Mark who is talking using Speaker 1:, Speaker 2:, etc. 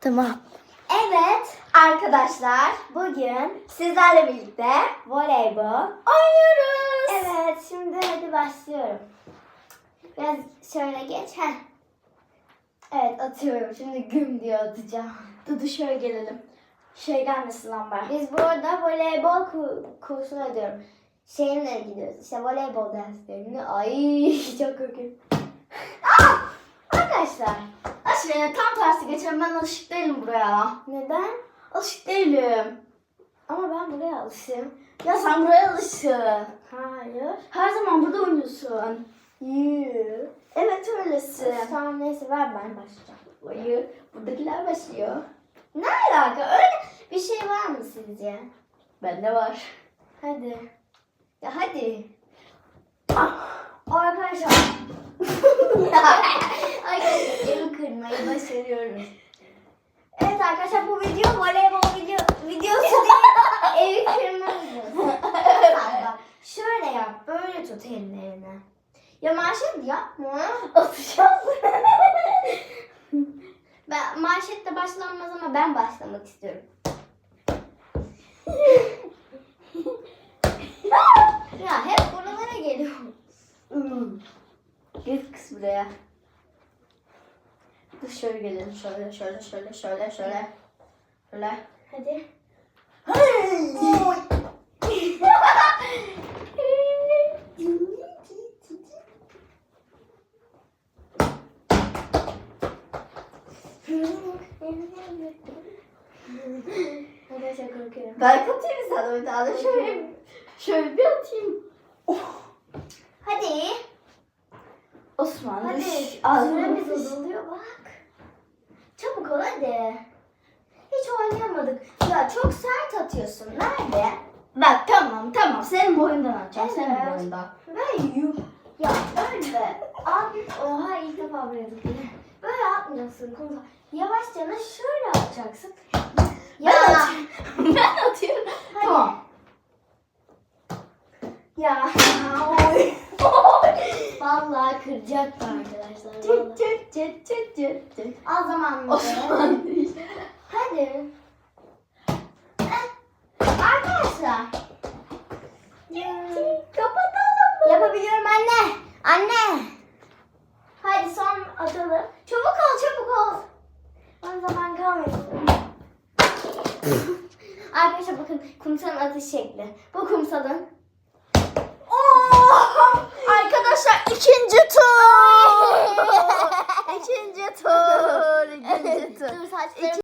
Speaker 1: Tamam.
Speaker 2: Evet arkadaşlar bugün sizlerle birlikte voleybol oynuyoruz. Evet şimdi hadi başlıyorum. Biraz şöyle geç. Heh. Evet atıyorum. Şimdi güm diye atacağım.
Speaker 1: Dudu şöyle gelelim. Şey gelmesin lan ben.
Speaker 2: Biz burada voleybol ku- kursuna gidiyorum. Şeyimle gidiyoruz. İşte voleybol derslerine. Ay çok korkuyorum. Ah! Arkadaşlar
Speaker 1: Aşkım tam tersi geçelim. Ben alışık değilim buraya.
Speaker 2: neden?
Speaker 1: Alışık değilim.
Speaker 2: Ama ben buraya alışığım.
Speaker 1: Ya sen buraya alışın.
Speaker 2: Hayır.
Speaker 1: Her zaman burada oynuyorsun.
Speaker 2: Yuh.
Speaker 1: Evet öylesin.
Speaker 2: Tamam neyse ver ben başlayacağım.
Speaker 1: Hayır. Buradakiler başlıyor.
Speaker 2: Ne alaka? Öyle bir şey var mı sizce?
Speaker 1: Bende var.
Speaker 2: Hadi. Ya hadi.
Speaker 1: Arkadaşlar.
Speaker 2: Arkadaşlar kırmayı başarıyoruz. Evet arkadaşlar bu video voleybol video videosu değil. Evi bak, Şöyle yap. Böyle tut ellerini. Ya manşet yapma.
Speaker 1: Atacağım.
Speaker 2: Ben manşette başlanmaz ama ben başlamak istiyorum. ya hep buralara geliyor.
Speaker 1: Git kız buraya. Şöyle gelelim. Şöyle şöyle şöyle şöyle şöyle. Şöyle.
Speaker 2: Hadi. Arkadaşlar korkuyorum.
Speaker 1: Ben katayım sana bir tane. Şöyle, şöyle bir atayım.
Speaker 2: Hadi.
Speaker 1: Osman.
Speaker 2: Hadi.
Speaker 1: Ağzına düş.
Speaker 2: azalıyor bak. Çabuk ol hadi. Hiç oynayamadık. Ya çok sert atıyorsun. Nerede?
Speaker 1: Bak tamam tamam. Senin boyundan atacağım. Senin
Speaker 2: Evet.
Speaker 1: boyundan.
Speaker 2: Ben yuh. Ya öyle. Abi oha ilk defa tıkladım. Böyle atmayacaksın. Yavaşça şöyle atacaksın. Ya.
Speaker 1: Ben atıyorum. ben atıyorum.
Speaker 2: Hadi.
Speaker 1: Tamam.
Speaker 2: Ya. Vallahi kıracaktı arkadaşlar. Vallahi.
Speaker 1: Çıt çıt çıt çıt çıt.
Speaker 2: Az zaman mı?
Speaker 1: Osman düş.
Speaker 2: Hadi. Eh, Arkadaşlar.
Speaker 1: Kapatalım mı?
Speaker 2: Yapabiliyorum anne. Anne. Hadi son atalım. Çabuk ol çabuk ol. Bana zaman kalmıyor. Arkadaşlar bakın kumsalın atış şekli. Bu kumsalın.
Speaker 1: Arkadaşlar ikinci tur.
Speaker 2: Saçlarım